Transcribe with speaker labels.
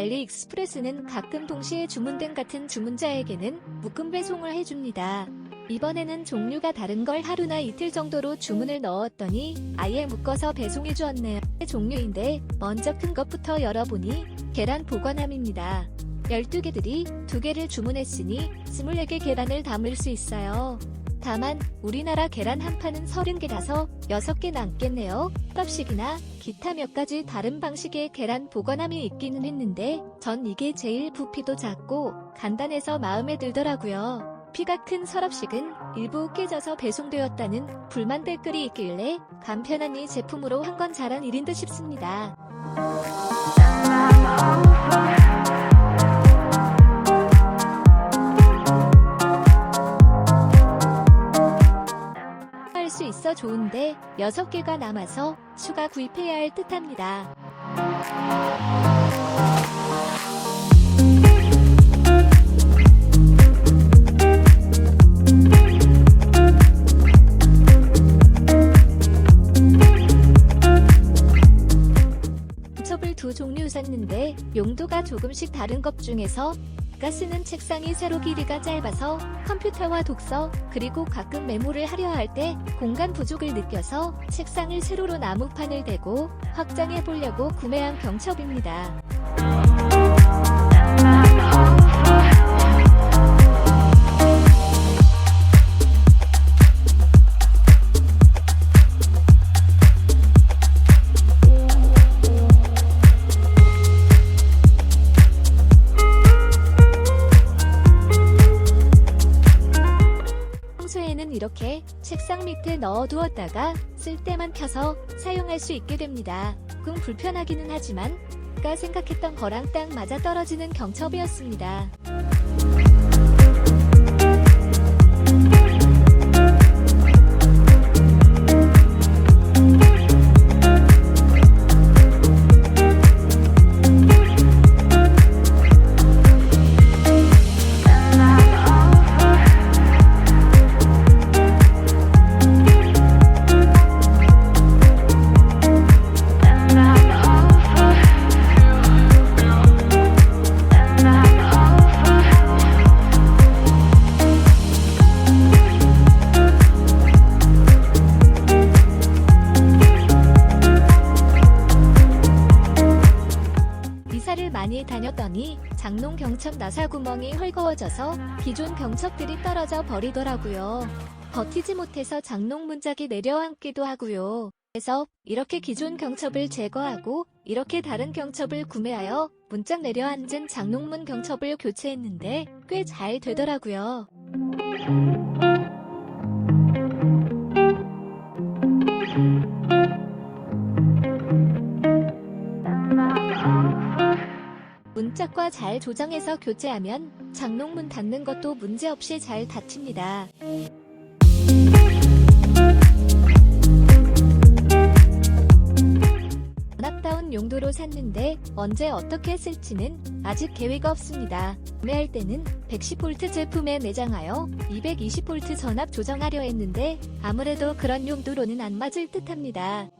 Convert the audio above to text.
Speaker 1: 알리익스프레스는 가끔 동시에 주문된 같은 주문자에게는 묶음 배송을 해줍니다. 이번에는 종류가 다른 걸 하루나 이틀 정도로 주문을 넣었더니 아예 묶어서 배송해 주었네요. 종류인데 먼저 큰 것부터 열어보니 계란 보관함입니다. 12개들이 2개를 주문했으니 24개 계란을 담을 수 있어요. 다만 우리나라 계란 한 판은 30개라서 6개 남겠네요. 값식이나 기타 몇 가지 다른 방식의 계란 보관함이 있기는 했는데 전 이게 제일 부피도 작고 간단해서 마음에 들더라고요. 피가 큰 서랍식은 일부 깨져서 배송되었다는 불만 댓글이 있길래 간편한 이 제품으로 한 건 잘한 일인 듯 싶습니다. 있어 좋은데 6개가 남아서 추가 구입해야 할 듯합니다. 두 종류 샀는데 용도가 조금씩 다른 것 중에서 가스는 책상이 세로 길이가 짧아서 컴퓨터와 독서 그리고 가끔 메모를 하려 할 때 공간 부족을 느껴서 책상을 세로로 나무판을 대고 확장해 보려고 구매한 경첩입니다. 평소에는 이렇게 책상 밑에 넣어두었다가 쓸 때만 펴서 사용할 수 있게 됩니다. 좀 불편하기는 하지만 아까 생각했던 거랑 딱 맞아 떨어지는 경첩이었습니다. 다녔더니 장롱 경첩 나사 구멍이 헐거워져서 기존 경첩들이 떨어져 버리더라고요. 버티지 못해서 장롱 문짝이 내려앉기도 하고요. 그래서 이렇게 기존 경첩을 제거하고 이렇게 다른 경첩을 구매하여 문짝 내려앉은 장롱문 경첩을 교체했는데 꽤 잘 되더라고요. 문짝과 잘 조정해서 교체하면 장롱문 닫는 것도 문제없이 잘 닫힙니다. 전압다운 용도로 샀는데 언제 어떻게 쓸지는 아직 계획 없습니다. 구매할 때는 110V 제품에 매장하여 220V 전압 조정하려 했는데 아무래도 그런 용도로는 안 맞을 듯합니다.